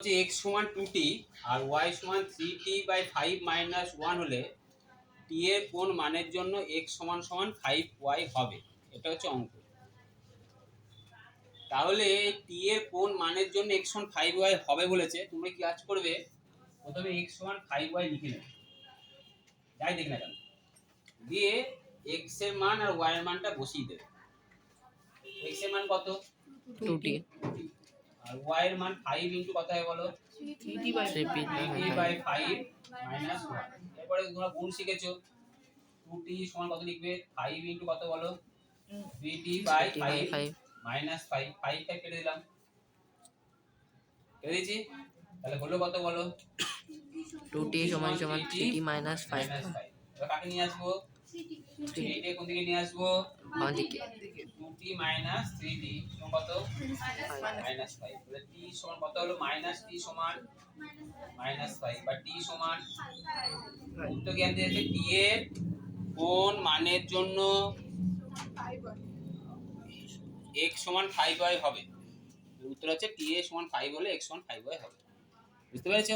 হচ্ছে এক্স সমান টু টি আর ওয়াই সমান three T by five minus one হলে টি এর কোন মানের জন্য এক্স সমান সমান ফাইভ ওয়াই হবে? এটা হচ্ছে অঙ্ক। তাহলে টি এর কোন মানের জন্য এক্স সমান ফাইভ ওয়াই হবে বলেছে? তোমরা কি কাজ করবে? প্রথমে এক্স সমান ফাইভ ওয়াই লিখে নেবে। যাই দেখ না কেন দিয়ে এক্সের মান আর ওয়াই এর মানটা বসিয়ে দেবে। এক্সের মান কত? টু টি আর ওয়াই এর মান ফাইভ ইন্টু কত হয় বলো three P three by five minus one এরপরে তোমরা গুণ শিখেছো। টু টি সমান কত লিখবে? ফাইভ ইন্টু কত বলো? Three T by T minus কেটে দিলাম। কেটে দিয়েছি? তাহলে হলো কত বলো? টু টি সমান সমান থ্রি মাইনাস ফাইভ ফাইভ এবার কাকে নিয়ে আসব? থ্রি টি কোন দিকে নিয়ে আসব? বাঁ দিকে। থ্রি টি সমান কত? Minus five. তাহলে টি সমান কত হলো? টি সমান মাইনাস ফাইভ। বা টি সমান উত্তর জ্ঞান দিয়েছে টি এর কোন মানের জন্য x সমান ফাইভ হবে। উত্তর হচ্ছে টি এ সমান ফাইভ হলে x সমান ফাইভ ওয়াই হবে। বুঝতে পেরেছ?